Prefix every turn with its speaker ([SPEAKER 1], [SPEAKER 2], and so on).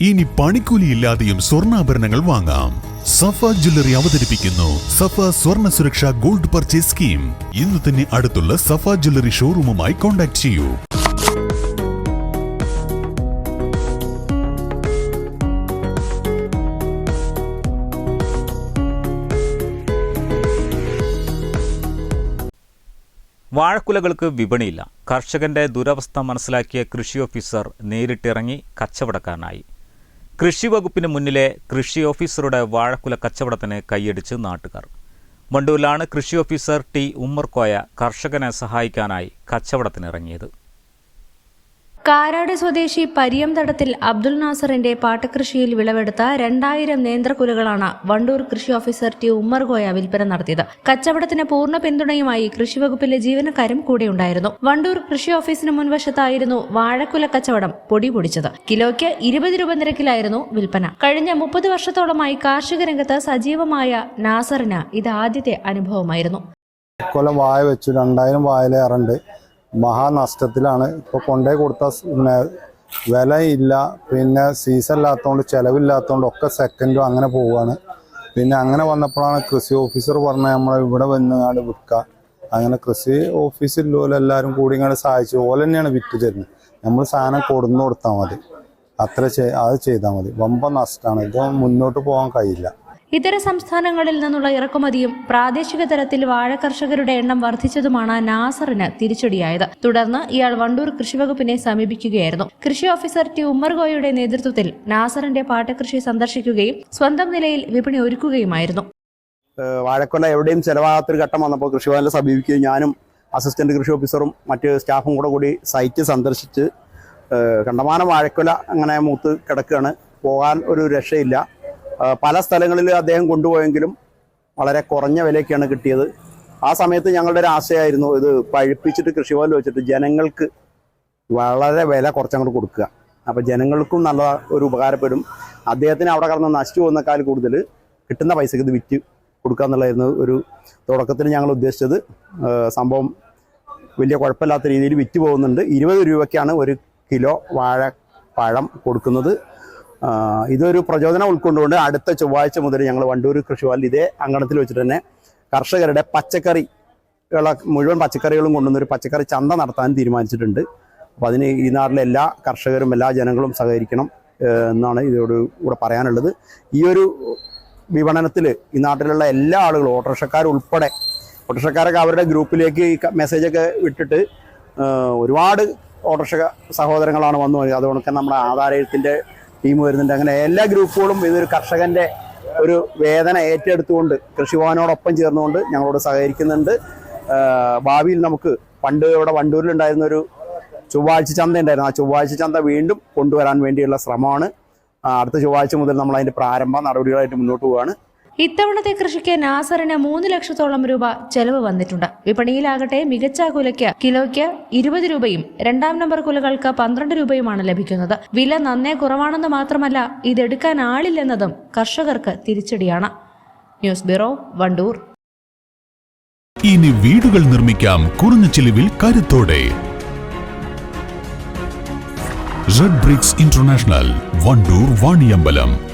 [SPEAKER 1] ഇനി പണിക്കൂലിയില്ലാതെയും സ്വർണാഭരണങ്ങൾ വാങ്ങാം. സഫ ജ്വല്ലറി അവതരിപ്പിക്കുന്നു. സഫ സ്വർണ സുരക്ഷ ഗോൾഡ് പർച്ചേസ് സ്കീം. ഇന്ന് തന്നെ അടുത്തുള്ള സഫ ജ്വല്ലറി ഷോറൂമുമായി കോൺടാക്ട് ചെയ്യൂ.
[SPEAKER 2] വാഴക്കുലകൾക്ക് വിപണിയില്ല. കർഷകന്റെ ദുരവസ്ഥ മനസ്സിലാക്കിയ കൃഷി ഓഫീസർ നേരിട്ടിറങ്ങി കച്ചവടക്കാരനായി. കൃഷി വകുപ്പിന് മുന്നിലെ കൃഷി ഓഫീസറുടെ വാഴക്കുല കച്ചവടത്തിന് കൈയടിച്ച് നാട്ടുകാർ. വണ്ടൂരിലാണ് കൃഷി ഓഫീസർ ടി ഉമ്മർകോയ കർഷകനെ സഹായിക്കാനായി കച്ചവടത്തിനിറങ്ങിയത്.
[SPEAKER 3] കാരാട് സ്വദേശി പരിയംതടത്തിൽ അബ്ദുൽ നാസറിന്റെ പാട്ടകൃഷിയിൽ വിളവെടുത്ത രണ്ടായിരം നേന്ത്രക്കുലകളാണ് വണ്ടൂർ കൃഷി ഓഫീസർ ടി ഉമ്മർഗോയ വിൽപ്പന നടത്തിയത്. കച്ചവടത്തിന് പൂർണ പിന്തുണയുമായി കൃഷിവകുപ്പിലെ ജീവനക്കാരും കൂടെയുണ്ടായിരുന്നു വണ്ടൂർ കൃഷി ഓഫീസിന് മുൻവശത്തായിരുന്നു വാഴക്കുല കച്ചവടം പൊടി പൊടിച്ചത്. കിലോയ്ക്ക് ഇരുപത് രൂപ നിരക്കിലായിരുന്നു വിൽപ്പന. കഴിഞ്ഞ മുപ്പത് വർഷത്തോളമായി കാർഷിക രംഗത്ത് സജീവമായ നാസറിന് ഇത് ആദ്യത്തെ അനുഭവമായിരുന്നു.
[SPEAKER 4] കൊല്ലം വായ വെച്ചു. രണ്ടായിരം വായലേറുണ്ട് മഹാനഷ്ടത്തിലാണ്. ഇപ്പോൾ കൊണ്ടേ കൊടുത്ത പിന്നെ വില ഇല്ല പിന്നെ സീസൺ ഇല്ലാത്തതുകൊണ്ട് ചിലവില്ലാത്തതുകൊണ്ട് ഒക്കെ സെക്കൻഡും അങ്ങനെ പോവുകയാണ് പിന്നെ അങ്ങനെ വന്നപ്പോഴാണ് കൃഷി ഓഫീസർ പറഞ്ഞത് നമ്മളെ ഇവിടെ വന്നുകൊണ്ട് വിൽക്കുക അങ്ങനെ കൃഷി ഓഫീസിൽ എല്ലാവരും കൂടി ഇങ്ങനെ സഹായിച്ചു. ഓല തന്നെയാണ് വിറ്റ് തരുന്നത്. നമ്മൾ സാധനം കൊടുന്നു കൊടുത്താൽ മതി. അത്ര അത് ചെയ്താൽ മതി. വമ്പ നഷ്ടമാണ് ഇത് മുന്നോട്ട് പോകാൻ കഴിയില്ല.
[SPEAKER 3] ഇതര സംസ്ഥാനങ്ങളിൽ നിന്നുള്ള ഇറക്കുമതിയും പ്രാദേശിക തലത്തിൽ വാഴ കർഷകരുടെ എണ്ണം വർദ്ധിച്ചതുമാണ് നാസറിന് തിരിച്ചടിയായത്. തുടർന്ന് ഇയാൾ വണ്ടൂർ കൃഷിവകുപ്പിനെ സമീപിക്കുകയായിരുന്നു. കൃഷി ഓഫീസർ ടി. ഉമ്മർഗോയുടെ നേതൃത്വത്തിൽ നാസറിന്റെ പാട്ടകൃഷി സന്ദർശിക്കുകയും സ്വന്തം നിലയിൽ വിപണി ഒരുക്കുകയുമായിരുന്നു.
[SPEAKER 5] വാഴക്കൊല എവിടെയും ചെലവാകാത്തൊരു ഘട്ടം വന്നപ്പോൾ കൃഷിഭവനെ സമീപിക്കുകയും ഞാനും അസിസ്റ്റന്റ് കൃഷി ഓഫീസറും മറ്റ് സ്റ്റാഫും കൂടെ കൂടി സൈറ്റ് സന്ദർശിച്ച് കണ്ടമാനം വാഴക്കൊല അങ്ങനെ മൂത്ത് കിടക്കുകയാണ്. പോകാൻ ഒരു രക്ഷയില്ല. പല സ്ഥലങ്ങളിൽ അദ്ദേഹം കൊണ്ടുപോയെങ്കിലും വളരെ കുറഞ്ഞ വിലയ്ക്കാണ് കിട്ടിയത്. ആ സമയത്ത് ഞങ്ങളുടെ ഒരു ആശയമായിരുന്നു ഇത് പഴുപ്പിച്ചിട്ട് കൃഷിഭവനിൽ വെച്ചിട്ട് ജനങ്ങൾക്ക് വളരെ വില കുറച്ചങ്ങോട്ട് കൊടുക്കുക. അപ്പോൾ ജനങ്ങൾക്കും നല്ല ഒരു ഉപകാരപ്പെടും. അദ്ദേഹത്തിന് അവിടെ കടന്ന് നശിച്ചു പോകുന്നേക്കാൾ കൂടുതൽ കിട്ടുന്ന പൈസക്ക് ഇത് വിറ്റ് കൊടുക്കുക എന്നുള്ളതായിരുന്നു ഒരു തുടക്കത്തിൽ ഞങ്ങൾ ഉദ്ദേശിച്ചത്. സംഭവം വലിയ കുഴപ്പമില്ലാത്ത രീതിയിൽ വിറ്റ് പോകുന്നുണ്ട്. ഇരുപത് രൂപയ്ക്കാണ് ഒരു കിലോ വാഴ പഴം കൊടുക്കുന്നത്. ഇതൊരു പ്രചോദനം ഉൾക്കൊണ്ടുകൊണ്ട് അടുത്ത ചൊവ്വാഴ്ച മുതൽ ഞങ്ങൾ വണ്ടൂർ കൃഷിവാലിൽ ഇതേ അങ്കണത്തിൽ വെച്ചിട്ട് തന്നെ കർഷകരുടെ പച്ചക്കറി മുഴുവൻ പച്ചക്കറികളും കൊണ്ടുവന്ന ഒരു പച്ചക്കറി ചന്ത നടത്താൻ തീരുമാനിച്ചിട്ടുണ്ട്. അപ്പോൾ അതിന് ഈ നാട്ടിലെ എല്ലാ കർഷകരും എല്ലാ ജനങ്ങളും സഹകരിക്കണം എന്നാണ് ഇതോട് കൂടെ പറയാനുള്ളത്. ഈ ഒരു വിപണനത്തിൽ ഈ നാട്ടിലുള്ള എല്ലാ ആളുകളും ഓട്ടോറിക്ഷക്കാരുൾപ്പെടെ ഓട്ടോറിക്ഷക്കാരൊക്കെ അവരുടെ ഗ്രൂപ്പിലേക്ക് മെസ്സേജൊക്കെ വിട്ടിട്ട് ഒരുപാട് ഓട്ടോറിക്ഷ സഹോദരങ്ങളാണ് വന്നു. അതുകൊണ്ടൊക്കെ അതുകൊണ്ട് നമ്മുടെ ആധാരത്തിന്റെ ടീം വരുന്നുണ്ട്. അങ്ങനെ എല്ലാ ഗ്രൂപ്പുകളും ഇതൊരു കർഷകന്റെ ഒരു വേദന ഏറ്റെടുത്തുകൊണ്ട് കൃഷിഭവനോടൊപ്പം ചേർന്നുകൊണ്ട് ഞങ്ങളോട് സഹകരിക്കുന്നുണ്ട്. ഭാവിയിൽ നമുക്ക് പണ്ട് ഇവിടെ വണ്ടൂരിലുണ്ടായിരുന്ന ഒരു ചൊവ്വാഴ്ച ചന്ത ഉണ്ടായിരുന്നു. ആ ചൊവ്വാഴ്ച ചന്ത വീണ്ടും കൊണ്ടുവരാൻ വേണ്ടിയുള്ള ശ്രമമാണ്. അടുത്ത ചൊവ്വാഴ്ച മുതൽ നമ്മൾ അതിന്റെ പ്രാരംഭ നടപടികളായിട്ട് മുന്നോട്ട് പോവുകയാണ്.
[SPEAKER 3] ഇത്തവണത്തെ കൃഷിക്ക് നാസറിന് മൂന്ന് ലക്ഷത്തോളം രൂപ ചെലവ് വന്നിട്ടുണ്ട്. വിപണിയിലാകട്ടെ മികച്ച കുലയ്ക്ക് കിലോയ്ക്ക് ഇരുപത് രൂപയും രണ്ടാം നമ്പർ കുലകൾക്ക് പന്ത്രണ്ട് രൂപയുമാണ് ലഭിക്കുന്നത്. വില നന്നേ കുറവാണെന്ന് മാത്രമല്ല ഇതെടുക്കാൻ ആളില്ലെന്നതും കർഷകർക്ക് തിരിച്ചടിയാണ്. News bureau Wandoor.
[SPEAKER 1] ഇനി വീടുകൾ നിർമ്മിക്കാം കുറഞ്ഞ ചിലവിൽ കരുത്തോടെ. Red bricks international Wandoor Vaniyambalam.